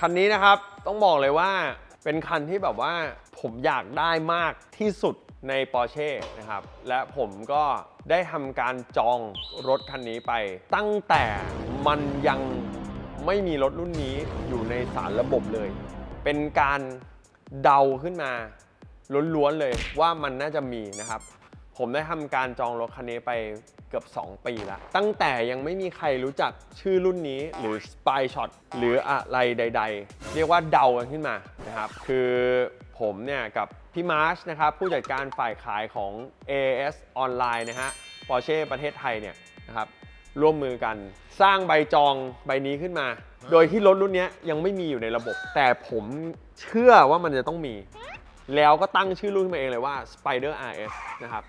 คันนี้นะครับต้องบอกเลยว่าเป็นคันที่แบบว่าผมอยากได้มากที่สุดใน Porsche นะครับ และผมก็ได้ทำการจองรถคันนี้ไป ตั้งแต่มันยังไม่มีรถรุ่นนี้อยู่ในสารระบบเลย เป็นการเดาขึ้นมาล้วนๆเลยว่ามันน่าจะมีนะครับ ผมได้ทำการจองรถคันนี้ไปเกือบ 2 ปีแล้ว ตั้งแต่ยังไม่มีใครรู้จักชื่อรุ่นนี้หรือ Spy Shot หรืออะไรใด ๆ เรียกว่าเดากันขึ้นมานะครับ คือผมเนี่ยกับพี่มาร์ชนะครับ ผู้จัดการฝ่ายขายของ AS ออนไลน์นะฮะ Porsche ประเทศไทยเนี่ยนะครับร่วมมือกันสร้างใบจองใบนี้ขึ้นมา โดยที่รถรุ่นนี้ยังไม่มีอยู่ในระบบ แต่ผมเชื่อว่ามันจะต้องมี แล้วก็ตั้งชื่อรุ่นขึ้นมาเองเลยว่า Spider RS นะครับ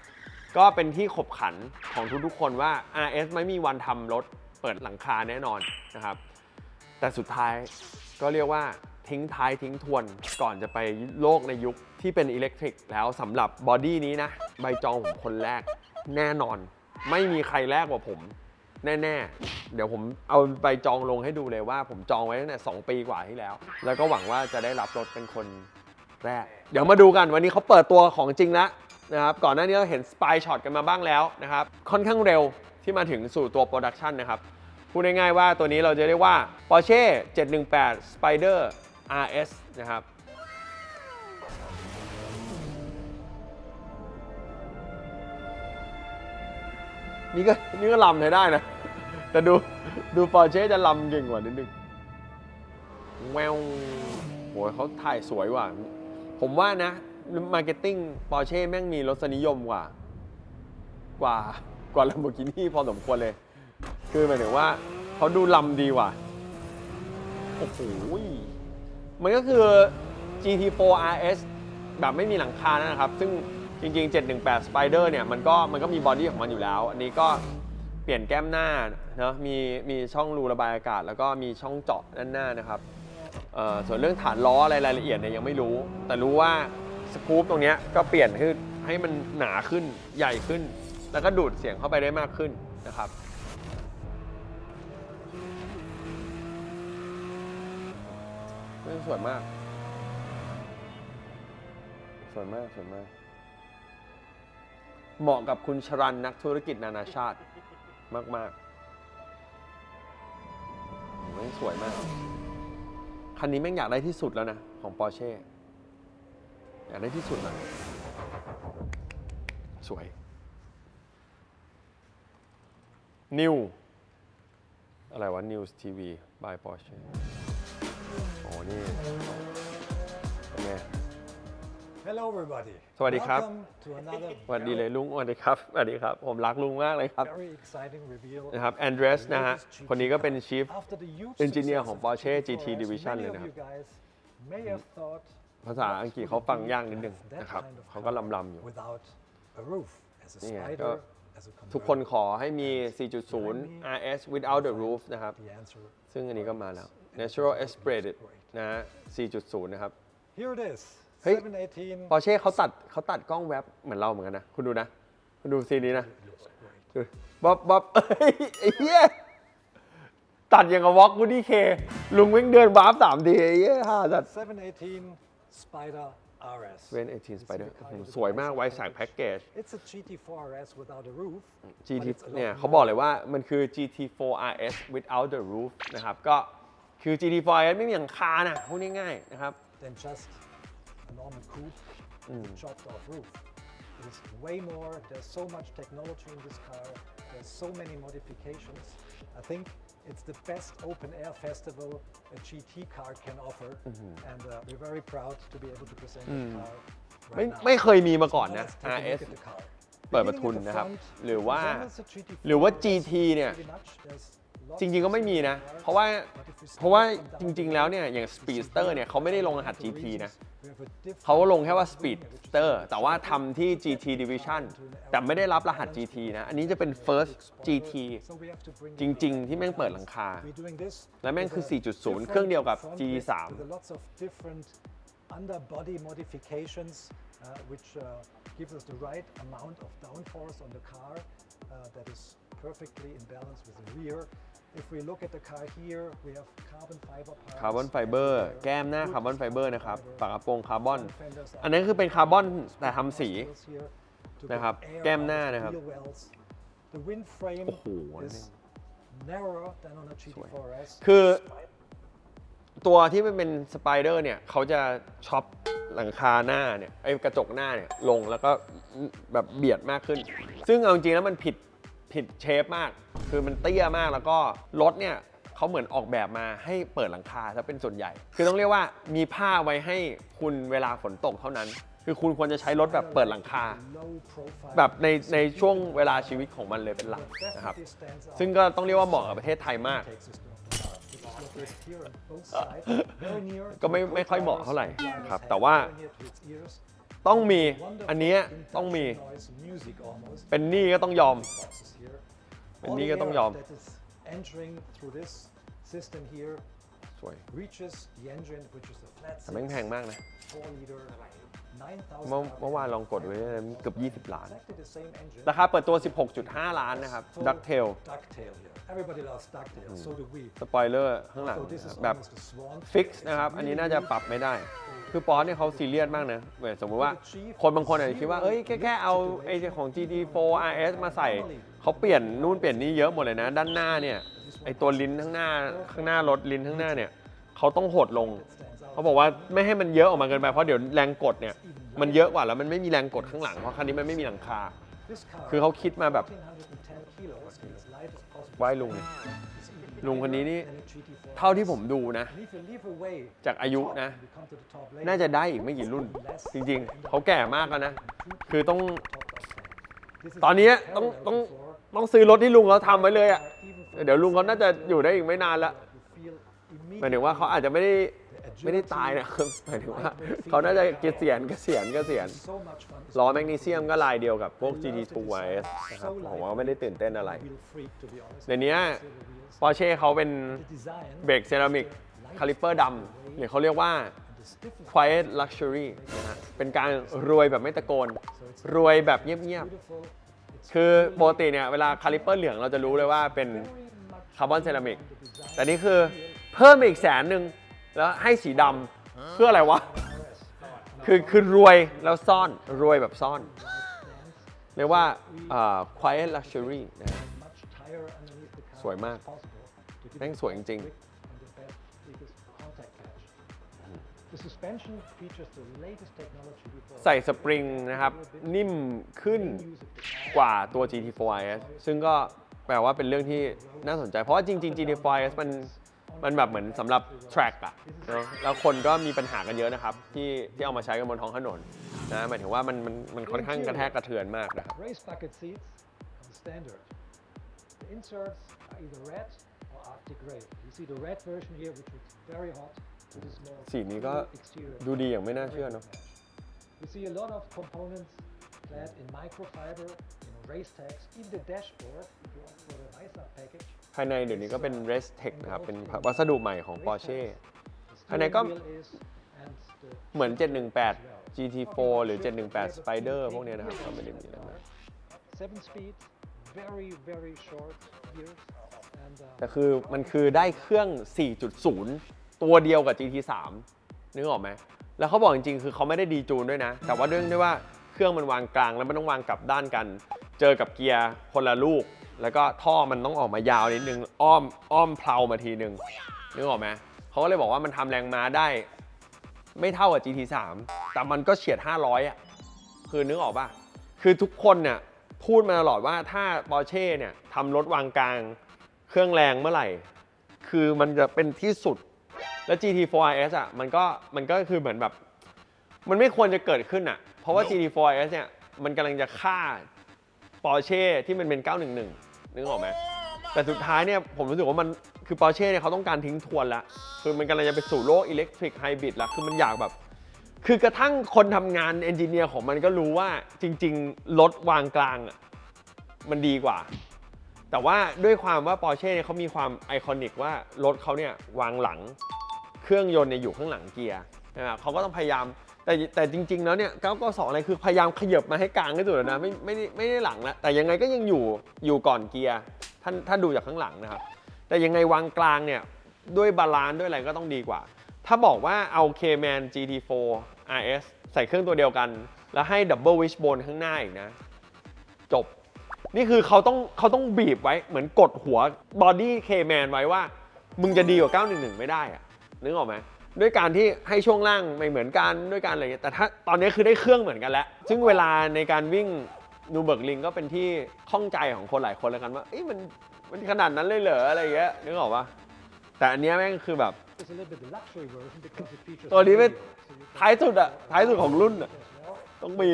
ก็เป็นที่ขบขันของทุกๆคนว่า RS ไม่มีวันทำรถเปิดหลังคาแน่นอนนะครับ แต่สุดท้ายก็เรียกว่าทิ้งท้ายทิ้งทวนก่อนจะไปโลกในยุคที่เป็นอิเล็กทริกแล้วสำหรับบอดี้นี้นะ ใบจองผมคนแรกแน่นอน ไม่มีใครแรกกว่าผม แน่ๆ เดี๋ยวผมเอาใบจองลงให้ดูเลยว่า ผมจองไว้ตั้งแต่2ปีกว่าที่แล้ว แล้วก็หวังว่าจะได้รับรถเป็นคนแรก เดี๋ยวมาดูกันวันนี้เขาเปิดตัวของจริงแล้ว นะครับก่อนหน้านี้เราเห็นสปายช็อตกันมาบ้างแล้วนะครับค่อนข้างเร็วที่มาถึงสู่ตัวโปรดักชันนะครับพูดง่ายๆว่าตัวนี้เราจะเรียกว่า Porsche 718 Spider RS นะครับนี่ก็นี่ก็ลำใช้ได้นะ แต่ดูดูปอร์เช่จะลำเก่งกว่านิดนึงแววโหยเขาถ่ายสวยว่ะผมว่านะ มาร์เก็ตติ้งปอร์เช่แม่งมีรสนิยมกว่า กว่ากว่า Lamborghini พอสมควรเลย คือหมายถึงว่าเขาดูลำดีว่ะโอ้โหมันก็คือ GT4 RS แบบไม่มีหลังคานะครับ ซึ่งจริง ๆ 718 Spider เนี่ยมันก็มันก็มีบอดี้ของมันอยู่แล้ว อันนี้ก็เปลี่ยนแก้มหน้าเนาะมีมีช่องรูระบายอากาศ แล้วก็มีช่องเจาะด้านหน้านะครับเอ่อส่วนเรื่องฐานล้ออะไรรายละเอียดเนี่ยยังไม่รู้ แต่รู้ว่า สกู๊ปตรงเนี้ยก็เปลี่ยนคือให้มันหนาขึ้นใหญ่ขึ้น แล้วก็ดูดเสียงเข้าไปได้มากขึ้นนะครับเรื่องสวยมาก สวยมาก สวยมาก เหมาะกับคุณชรันนักธุรกิจนานาชาติมากๆแม่งสวยมาก คันนี้แม่งอยากได้ที่สุดแล้วนะ ของ Porsche อ ยากได้ที่สุดแล้วสวย New อะไรวะ News TV by Porsche โอ้นี่เป็นไง Hello everybody สวัสดีครับ Welcome to another สวัสดีเลยลุงสวัสดีครับสวัสดีครับ ผมรักลุงมากเลยครับ very exciting reveal นะครับแอนเดรสนะฮะ คนนี้ก็เป็น Chief After the huge Engineer success ของ of Porsche GT4 GT Division many เลย of นะครับ you guys may have thought ภาษาอังกฤษเขาฟังยากนิดนึง that นะครับ kind of เขาก็ car ลำๆอยู่ without a roof as a นี่ไง spider ก็ as a ทุกคน converter. ขอให้มี 4.0 RS without the roof นะครับ The answer ซึ่งอันนี้ก็มาแล้ว Natural Aspirated นะฮะ4.0 นะครับ here it is เฮ้ย718 Porsche เขาตัดเขาตัดกล้องแว็บเหมือนเราเหมือนกันนะ คุณดูนะ คุณดูซีนนี้นะ looks great ดูบ๊อบบ๊อบเอ้ยไอ้เหี้ยตัดอย่างกับวอล์กวูดดี้เค ลุงวิ่งเดินวาร์ปสามดีไอ้เหี้ยฮ่าจัด718 Spider RS เวน18 Spider โอ้โหสวยมากไวแสงแพ็กเกจ It's a GT4 RS without a roof GT but it's a lot เนี่ย more เขาบอกเลยว่ามันคือ GT4 RS without the roof นะครับ ก็คือ GT4 RS ไม่มีหลังคานะพูดง่ายๆนะครับ than just a normal coupe with a chopped off roof. It is way more. There's so much technology in this car. There's so many modifications. I think it's the best open air festival a GT car can offer, and uh, we're very proud to be able to present the car ไม่ right now. ไม่เคยมีมาก่อน Now นะ let's take a look RS at the car. เปิดประ Beginning ทุน at the นะครับ front, หรือว่า resembles a GT4 หรือว่า RS GT เนี่ย pretty much. There's lots จริงๆก็ไม่มีนะ เพราะว่าเพราะว่าจริงๆแล้วเนี่ยอย่าง Speedster เนี่ยเขาไม่ได้ลงรหัส GT นะเขาลงแค่ว่า Speedster แต่ว่าทำที่ GT Division แต่ไม่ได้รับรหัส GT นะ อันนี้จะเป็น first GT จริงๆ ที่แม่งเปิดหลังคา และแม่งคือ 4.0 เครื่องเดียวกับ G3 underbody modifications uh, which uh, gives us the right amount of downforce on the car uh, that is perfectly in balance with the rear. If we look at the car here, we have carbon fiber parts. คาร์บอนไฟเบอร์ and, uh, แก้มหน้า good คาร์บอนไฟเบอร์นะครับ fiber ฝากระโปรงคาร์บอน fenders are อันนั้นคือเป็นคาร์บอนแต่ทำสี nostrils here to get นะครับ air แก้มหน้า out of นะครับ wheel wells. The wind frame โอ้โหอันนี้ is narrower than on a GT4S. คือตัวที่มันเป็นสไปเดอร์เนี่ยเขาจะช็อปหลังคาหน้าเนี่ยไอ้กระจกหน้าเนี่ยลงแล้วก็แบบเบียดมากขึ้น ซึ่งเอาจริงๆแล้วมันผิด ผิดเชฟมาก คือมันเตี้ยมากแล้วก็รถเนี่ยเขาเหมือนออกแบบมาให้เปิดหลังคาซะเป็นส่วนใหญ่ คือต้องเรียกว่ามีผ้าไว้ให้คุณเวลาฝนตกเท่านั้น คือคุณควรจะใช้รถแบบเปิดหลังคา แบบในในช่วงเวลาชีวิตของมันเลยเป็นหลักนะครับ ซึ่งก็ต้องเรียกว่าเหมาะกับประเทศไทยมาก ก็ไม่ไม่ค่อยเหมาะเท่าไหร่ครับ แต่ว่าต้องมีอันนี้ต้องมี เป็นหนี้ก็ต้องยอม เป็น All หนี้ the ก็ต้อง air ยอม that is entering through this system here สวย reaches the engine, which is a flat แต่แม่งแพง six, มากนะ four liter, 9,000เมื่อ RPM. เมื่อวานลองกดไว้เกือบ 20 ล้าน Exactly the same engine. ราคาเปิดตัว 16.5 ล้านนะครับ Full Ducktail Ducktail here. Everybody loves Ducktail, so do we. สปอยเลอร์ข้างหลัง So this is แบบ almost a swan ฟิก tail. ซ์ It's นะครับอันนี้ really น่าจะ weak. ปรับไม่ได้ คือปอสเนี่ยเขาซีเรียสมากนะเหมือนสมมติว่าคนบางคนอาจจะคิดว่า เอ้ย แค่แค่เอาไอ้ของ GT4 RS มาใส่ เขาเปลี่ยนนู่นเปลี่ยนนี่เยอะหมดเลยนะ ด้านหน้าเนี่ยไอตัวลิ้นข้างหน้าข้างหน้ารถลิ้นข้างหน้าเนี่ยเขาต้องหดลงเขาบอกว่าไม่ให้มันเยอะออกมาเกินไปเพราะเดี๋ยวแรงกดเนี่ยมันเยอะกว่าแล้วมันไม่มีแรงกดข้างหลังเพราะคันนี้มันไม่มีหลังคา คือเขาคิดมาแบบไหว้ลุงลุงคนนี้นี่เท่าที่ผมดูนะ จากอายุนะ น่าจะได้อีกไม่กี่รุ่น จริงๆ เขาแก่มากแล้วนะ คือต้อง ตอนนี้ต้องต้อง ต้องซื้อรถที่ลุงเขาทำไว้เลยอะ เดี๋ยวลุงเขาน่าจะอยู่ได้อีกไม่นานละหมายถึงว่าเขาอาจจะไม่ได้ไม่ได้ตายนะหมายถึงว่าเขาน่าจะเกษียณเกษียณเกษียณล้อแมกนีเซียมก็ลายเดียวกับพวก GT2 YS นะครับผมว่าไม่ได้ตื่นเต้นอะไร ในนี้ปอร์เช่เขาเป็นเบรกเซรามิกคาลิปเปอร์ดำหรือเขาเรียกว่า quiet luxury นะฮะเป็นการรวยแบบไม่ตะโกน รวยแบบเงียบๆ คือปกติเนี่ยเวลาคาลิปเปอร์เหลืองเราจะรู้เลยว่าเป็นคาร์บอนเซรามิก แต่นี่คือเพิ่มอีกแสนหนึ่งแล้วให้สีดำเพื่ออะไรวะ คือคือรวยแล้วซ่อนรวยแบบซ่อน เรียกว่าเอ่อ quiet luxury นะฮะสวยมากแม่งสวยจริง ใส่สปริงนะครับ นิ่มขึ้น use of the car. กว่าตัว GT4 RS ซึ่งก็แปลว่าเป็นเรื่องที่น่าสนใจ เพราะว่าจริง ๆ GT4 RS มันมันแบบเหมือนสำหรับ track อะเนอะแล้วคนก็มีปัญหากันเยอะนะครับ ที่ที่เอามาใช้กันบนท้องถนนนะหมายถึงว่ามันมันมันค่อนข้างกระแทกกระเทือนมากนะครับ Race bucket seats come standard. The inserts are either red or Arctic gray. You see the red version here, which looks very hot. With this more สีนี้ก็ blue exterior. ดูดีอย่างไม่น่าเชื่อเนอะ We see a lot of components clad in microfiber, you know, race tags, even the dashboard, if you opt for the NISA package. ภายในเดี๋ยวนี้ก็เป็น Race Tech นะครับ เป็นวัสดุใหม่ของ Porsche The ภายในก็ steering wheel is, and the เหมือน 718 GT4 หรือ 718 Spider พวกเนี้ยนะครับก็ไม่ได้มีอะไรมาก seven speed, very, very short gears. And, uh, แต่คือมันคือได้เครื่อง 4.0 ตัวเดียวกับ GT3 นึกออกไหม แล้วเขาบอกจริงๆ คือเขาไม่ได้ดีจูนด้วยนะ แต่ว่าเรื่องด้วยว่าเครื่องมันวางกลางแล้วมันต้องวางกลับด้านกัน เจอกับเกียร์คนละลูก แล้วก็ท่อมันต้องออกมายาวนิดนึง อ้อมอ้อมเพลามาทีนึง นึกออกไหมเขาก็เลยบอกว่ามันทำแรงม้าได้ ไม่เท่ากับ GT3 แต่มันก็เฉียด 500อะ คือนึกออกป่ะ คือทุกคนเนี่ยพูดมาตลอดว่าถ้าปอร์เช่เนี่ยทำรถวางกลาง เครื่องแรงเมื่อไหร่ คือมันจะเป็นที่สุด แล้ว GT4 RS อะมันก็มันก็คือเหมือนแบบ มันไม่ควรจะเกิดขึ้นอะ เพราะว่า GT4 RS เนี่ยมันกำลังจะฆ่า Porsche ที่มันเป็น 911 นึกออกไหมแต่สุดท้ายเนี่ยผมรู้สึกว่ามันคือ Porsche เนี่ยเขาต้องการทิ้งทวนละคือมันกำลังจะไปสู่โลกอิเล็กทริกไฮบริดละคือมันอยากแบบ คือกระทั่งคนทำงานเอนจิเนียร์ของมันก็รู้ว่าจริง ๆ รถวางกลางอะมันดีกว่า แต่ว่าด้วยความว่า Porsche เนี่ยเขามีความไอคอนิกว่ารถเขาเนี่ยวางหลัง เครื่องยนต์เนี่ยอยู่ข้างหลังเกียร์นะครับเขาก็ต้องพยายามแต่แต่จริง ๆ แล้วเนี่ย 992 อะไรคือพยายามขยับมาให้กลางที่สุดแล้วนะไม่ไม่ได้ไม่ได้หลังแล้วแต่ยังไงก็ยังอยู่อยู่ก่อนเกียร์ท่านถ้าดูจากข้างหลังนะครับ แต่ยังไงวางกลางเนี่ยด้วยบาลานซ์ด้วยอะไรก็ต้องดีกว่า ถ้าบอกว่าเอา K-Man GT4 RS ใส่เครื่องตัวเดียวกัน แล้วให้ Double Wishbone ข้างหน้าอีกนะ จบ นี่คือเขาต้องเขาต้องบีบไว้เหมือนกดหัวบอดี้ K-Man ไว้ว่า มึงจะดีกว่า 911 ไม่ได้อะ นึกออกไหมด้วยการที่ให้ช่วงล่างไม่เหมือนกันด้วยการอะไรเงี้ยแต่ถ้าตอนนี้คือได้เครื่องเหมือนกันแล้ว ซึ่งเวลาในการวิ่งนูเบิร์กลิงก็เป็นที่ข้องใจของคนหลายคนแล้วกันว่าเอ้ยมันมันขนาดนั้นเลยเหรออะไรเงี้ยนึกออกปะแต่อันเนี้ยแม่งคือแบบ It's a little bit the luxury version because it features ตัวนี้เป็น radio, so you can ท้ายสุดอะท้ายสุดของรุ่นอะ as well. ต้องมี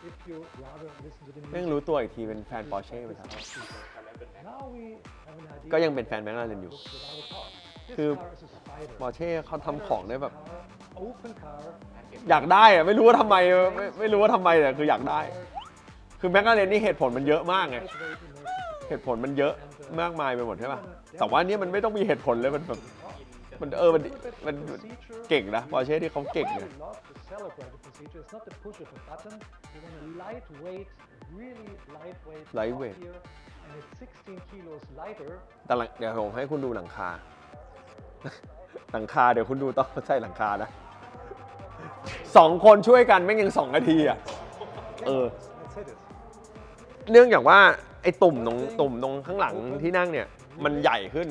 Another six kilos of the car. If you rather listen to the แม่ง music, รู้ตัวอีกทีเป็นแฟนปอร์เช่ไปครับ now we have an idea ก็ยังเป็นแฟนแมคลาเรนอยู่ looks with our car. This คือ car is a spider. ปอร์เช่เขาทำของได้แบบ Car, open car. อยากได้อะไม่รู้ว่าทำไมไม่ไม่รู้ว่าทำไมแต่คืออยากได้ คือแมคลาเรนนี่เหตุผลมันเยอะมากไง Lightweight emergency เหตุผลมันเยอะมากมายไปหมดใช่ป่ะแต่ว่าอันเนี้ยมันไม่ต้องมีเหตุผลเลยมันแบบ มันเออมันมันเก่งนะปอร์เช่ที่เขาเก่งนะ lightweight แต่หลังเดี๋ยวผมให้คุณดูหลังคา หลังคาเดี๋ยวคุณดูต้องใช่หลังคานะสองคนช่วยกันแม่งยังสองนาทีอะ เออ เรื่องอย่างว่าไอ้ตุ่มตรงตุ่มตรงข้างหลังที่นั่งเนี่ย มันใหญ่ขึ้น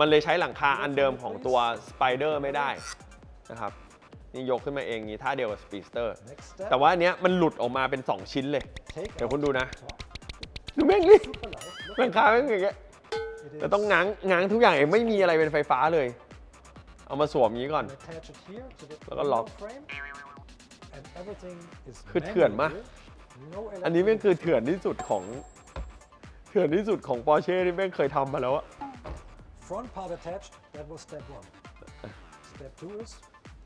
มันเลยใช้หลังคาอันเดิมของตัวสไปเดอร์ไม่ได้นะครับนี่ยกขึ้นมาเองนี้ท่าเดียวกับสปีสเตอร์ Next step. แต่ว่าอันเนี้ยมันหลุดออกมาเป็น 2 ชิ้นเลย เดี๋ยวคุณดูนะ ดูแม่งนี่หลังคาแม่งอย่างเงี้ยแต่ต้องง้างง้างทุกอย่างเองไม่มีอะไรเป็นไฟฟ้าเลย เอามาสวมอย่างนี้ก่อน แล้วก็ล็อก คือเถื่อนมากอันนี้แม่งคือเถื่อนที่สุดของ เถื่อนที่สุดของปอร์เช่ที่แม่งเคยทำมาแล้วอะ Front part attached, that was step one. Step two is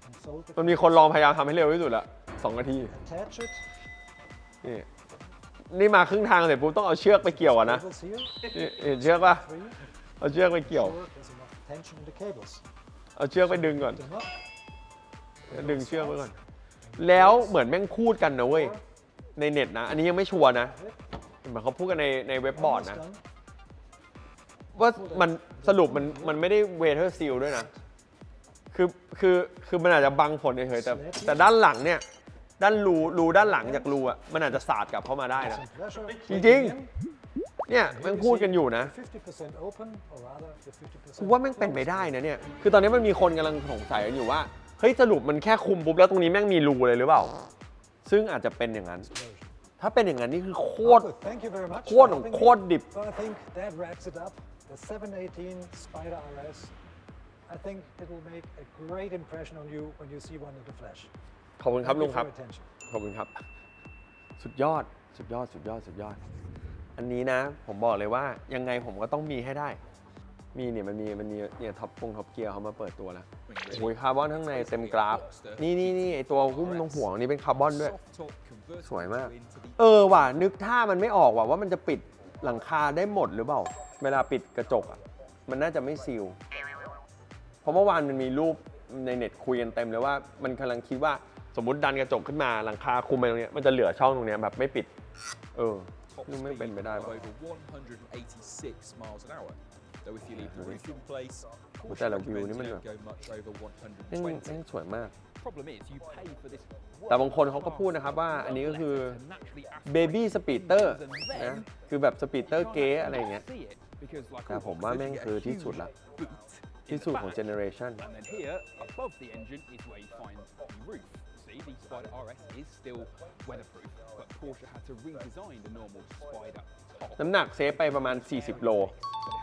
unfold the มันมีคนลองพยายามทำให้เร็วที่สุดละสองนาที attach it. นี่ นี่มาครึ่งทางเสร็จปุ๊บต้องเอาเชือกไปเกี่ยวก่อนนะ Cables here. นี่เห็นเชือกป่ะ Three. เอาเชือกไปเกี่ยว Sure, there's enough tension in the cables. เอาเชือกไปดึงก่อน Them up. ดึงเชือกไว้ก่อน แล้วเหมือนแม่งพูดกันนะเว้ย ในเน็ตนะ อันนี้ยังไม่ชัวร์นะ เหมือนเขาพูดกันในในเว็บบอร์ด Almost นะ done. ว่ามันสรุปมันมันไม่ได้เวเทอร์ซีลด้วยนะ คือคือคือมันอาจจะบังผลเฉยๆแต่แต่ด้านหลังเนี่ย ด้านรูรูด้านหลังจากรูอะมันอาจจะสาดกลับเข้ามาได้นะ Some pressure. จริง taking in. เนี่ยแม่งพูดกันอยู่นะ50% open, or rather the 50%กูว่าแม่งเป็นไปได้นะเนี่ย คือตอนนี้มันมีคนกำลังสงสัยกันอยู่ว่า เฮ้ยสรุปมันแค่คุมปุ๊บแล้วตรงนี้แม่งมีรูเลยหรือเปล่า ซึ่งอาจจะเป็นอย่างนั้น version. ถ้าเป็นอย่างนั้นนี่คือโคตร Good. Thank you very much. โค for ตรของ having โค me. ตรดิบ So I think that wraps it up. The 718 Spider RS. I think it will make a great impression on you when you see one in the flesh. ขอบคุณครับ Thank ลุ you ง for ครับ your attention. ขอบคุณครับ สุดยอด สุดยอด สุดยอด สุดยอด อันนี้นะ ผมบอกเลยว่ายังไงผมก็ต้องมีให้ได้ มีเนี่ยมันมีมันมีเนี่ยท็อปปงท็อปเกียร์เขามาเปิดตัวแล้วโอ้ยคาร์บอนข้างในเต็มกราฟ นี่นี่นี่ไอตัวหุ้มตรงหัวนี่เป็นคาร์บอนด้วย สวยมาก เออว่ะนึกท่ามันไม่ออกว่ะว่ามันจะปิดหลังคาได้หมดหรือเปล่า เวลาปิดกระจกอะมันน่าจะไม่ซีลเพราะเมื่อวานมันมีรูปในเน็ตคุยกันเต็มเลยว่ามันกำลังคิดว่าสมมติดันกระจกขึ้นมาหลังคาคุมไปตรงเนี้ยมันจะเหลือช่องตรงเนี้ยแบบไม่ปิด เออนี่ไม่เป็นไปได้ of ว่ะ over 186 miles an hour. Though if you leave the roof in place, Well, caution tell a view, recommends ni don't man. go much over แม่งแม่ง 120. สวยมาก Problem is, you pay for this. แต่บางคนเขาก็พูดนะครับว่าอันนี้ก็คือเบบี้สปีดเตอร์นะคือแบบสปีดเตอร์เก๋อะไรอย่างเงี้ย แต่ผมว่าแม่งคือที่สุดละ ที่สุดของเจเนอเรชัน And then here, above the engine, is where you find the roof. See, the Spider RS is still weatherproof, but Porsche had to redesign the normal Spider top. น้ำหนักเซฟไปประมาณ 40 โล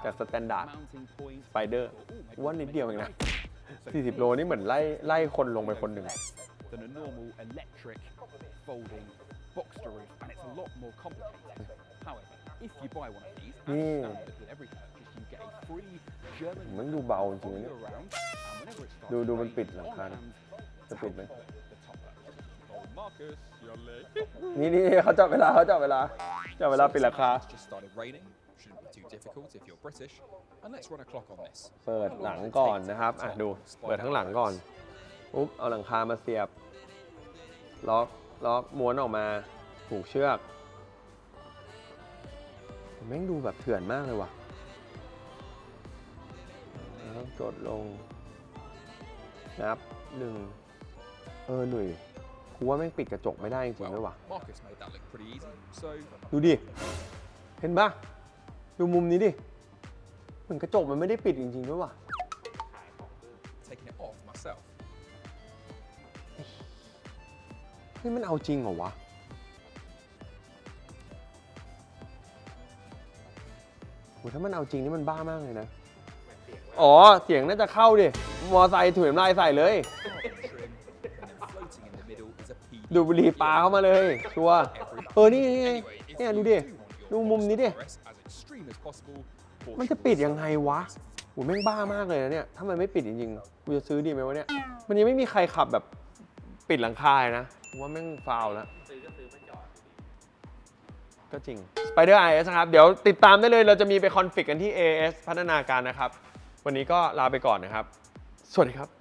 จากสแตนดาร์ด Mounting point. สไปเดอร์ว่านิดเดียวเองนะ 40 โลนี่เหมือนไล่ไล่คนลงไปคนหนึ่ง Than a normal electric folding Boxster roof, and it's a lot more complicated. However, if you buy one of these, as Mm. standard with every purchase, you get a free German มันดูเบาจริงๆ all นะเนี่ย year round, and whenever it starts Do- do to มันปิด rain หลัง on คานะ land, จะปิดไหม the top up. Oh, Marcus, you're late. นี่นี่เขาจับเวลาเขาจับเวลาจับเวลาปิดราคา It's just started raining. Shouldn't be too difficult if you're British. And let's run a clock on this. เปิดหลังก่อนนะครับ อะดู เปิดทั้งหลังก่อนปุ๊บเอาหลังคามาเสียบ ล็อก ล็อก ม้วนออกมา ผูกเชือก แม่งดูแบบเถื่อนมากเลยว่ะแล้วกดลง นับหนึ่งเออหนุ่ยกูว่าแม่งปิดกระจกไม่ได้จริงด้วยว่ะ ดูดิ เห็นปะดูมุมนี้ดิ เหมือนกระจกมันไม่ได้ปิดจริงๆด้วยว่ะนี่มันเอาจริงเหรอวะ ถ้ามันเอาจริงนี่มันบ้ามากเลยนะ อ๋อ เสียงน่าจะเข้าดิ มอไซค์ถุยน้ำลายใส่เลย Trim, and then floating in the middle is a PD. ดูดบุหรี่ปลาเข้ามาเลย ชัวร์เออ นี่ไง Anyway, if เนี่ย you ดู do ดิ want your ดูมุมนี้ดิ RS as extreme as possible, มัน Porsche จะ will ปิด sell ยังไงวะ massive โหแม่งบ้ามากเลยนะเนี่ย ถ้ามันไม่ปิดจริงๆ กูจะซื้อดีไหมวะเนี่ย มันยังไม่มีใครขับแบบปิดหลังคาเลยนะกูว่าแม่งฟาวแล้ว ก็จริง Spider IS นะครับ เดี๋ยวติดตามได้เลยเราจะมีไปคอนฟิกกันที่ AS พัฒนาการนะครับ วันนี้ก็ลาไปก่อนนะครับ สวัสดีครับ